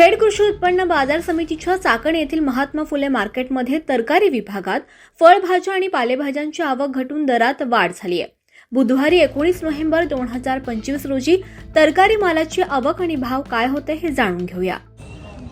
खेड कृषी उत्पन्न बाजार समितीच्या चाकण येथील महात्मा फुले मार्केटमध्ये तरकारी विभागात फळभाज्या आणि पालेभाज्यांची आवक घटून दरात वाढ झाली आहे. बुधवारी एकोणीस नोव्हेंबर दोन हजार पंचवीस रोजी तरकारी मालाची आवक आणि भाव काय होते हे जाणून घेऊया.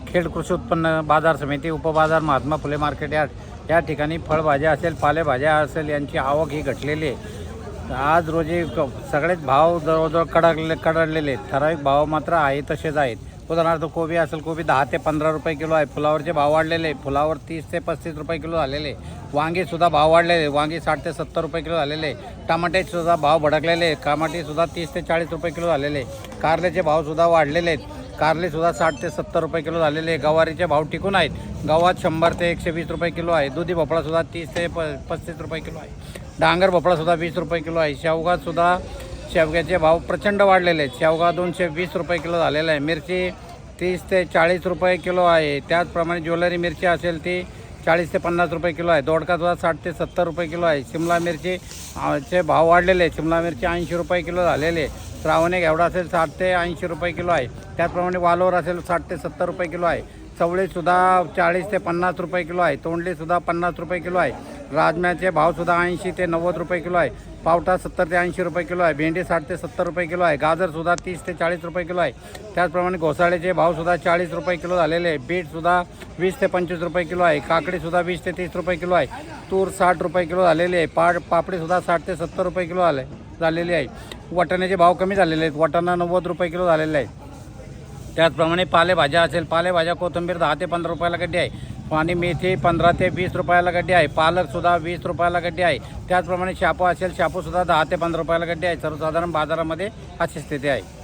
खेड कृषी उत्पन्न बाजार समिती उपबाजार महात्मा फुले मार्केट या या ठिकाणी फळभाज्या असेल पालेभाज्या असेल यांची आवक ही घटलेली आहे. आज रोजी सगळेच भाव जवळजवळ कडकले कडलेले आहेत. ठराविक भाव मात्र आहे तसेच आहेत. उदाहरणार्थ कोबी असेल कोबी दहा ते पंधरा रुपये किलो आहे. फुलावरचे भाव वाढलेले. आहे. फुलावर तीस ते पस्तीस रुपये किलो झालेले. वांगीसुद्धा भाव वाढलेले. वांगी साठ ते सत्तर रुपये किलो झालेले. टमाट्याचेसुद्धा भाव भडकलेले. आहेत टमाटेसुद्धा तीस ते चाळीस रुपये किलो झालेले. कारल्याचे भावसुद्धा वाढलेले. आहेत कारलेसुद्धा साठ ते सत्तर रुपये किलो झालेले. आहे गवारीचे भाव टिकून आहेत. गव्हात शंभर ते एकशे वीस रुपये किलो आहे. दुधी भोपळासुद्धा तीस ते प पस्तीस रुपये किलो आहे. डांगर भोपळासुद्धा वीस रुपये किलो आहे. शेवगासुद्धा शेवग्याचे भाव प्रचंड वाढलेले आहेत शेवगा दोनशे वीस रुपये किलो झालेला आहे मिरची तीस ते चाळीस रुपये किलो आहे त्याचप्रमाणे ज्वेलरी मिरची असेल ती चाळीस ते पन्नास रुपये किलो आहे दोडकासुद्धा साठ ते सत्तर रुपये किलो आहे शिमला मिरची चे भाव वाढलेले आहेत शिमला मिरची ऐंशी रुपये किलो झालेले आहे. श्रावणे एवढा असेल साठ ते ऐंशी रुपये किलो आहे त्याचप्रमाणे वालोर असेल साठ ते सत्तर रुपये किलो आहे चवळीसुद्धा चाळीस ते पन्नास रुपये किलो आहे तोंडलीसुद्धा पन्नास रुपये किलो आहे राजम्याचे भावसुद्धा ऐंशी ते नव्वद रुपये किलो आहे पावटा सत्तर ते ऐंशी रुपये किलो आहे भेंडी साठ ते सत्तर रुपये किलो आहे गाजरसुद्धा तीस ते चाळीस रुपये किलो आहे. त्याचप्रमाणे घोसाळ्याचे भावसुद्धा चाळीस रुपये किलो झालेले आहे. बीटसुद्धा वीस ते पंचवीस रुपये किलो आहे. काकडीसुद्धा वीस ते तीस रुपये किलो आहे. तूर साठ रुपये किलो झालेली आहे. पाड पापडीसुद्धा साठ ते सत्तर रुपये किलो आले झालेली आहे. वाटाण्याचे भाव कमी झालेले आहेत. वाटाणा नव्वद रुपये किलो झालेले आहे. त्याचप्रमाणे पालेभाज्या असेल पालेभाज्या कोथिंबीर दहा ते पंधरा रुपयाला गड्डी आहे. आणि मेथी पंधरा ते वीस रुपयाला गड्डी आहे. पालकसुद्धा वीस रुपयाला गड्डी आहे. त्याचप्रमाणे शापू असेल शापूसुद्धा दहा ते पंधरा रुपयाला गड्डी आहे. सर्वसाधारण बाजारामध्ये अशी स्थिती आहे.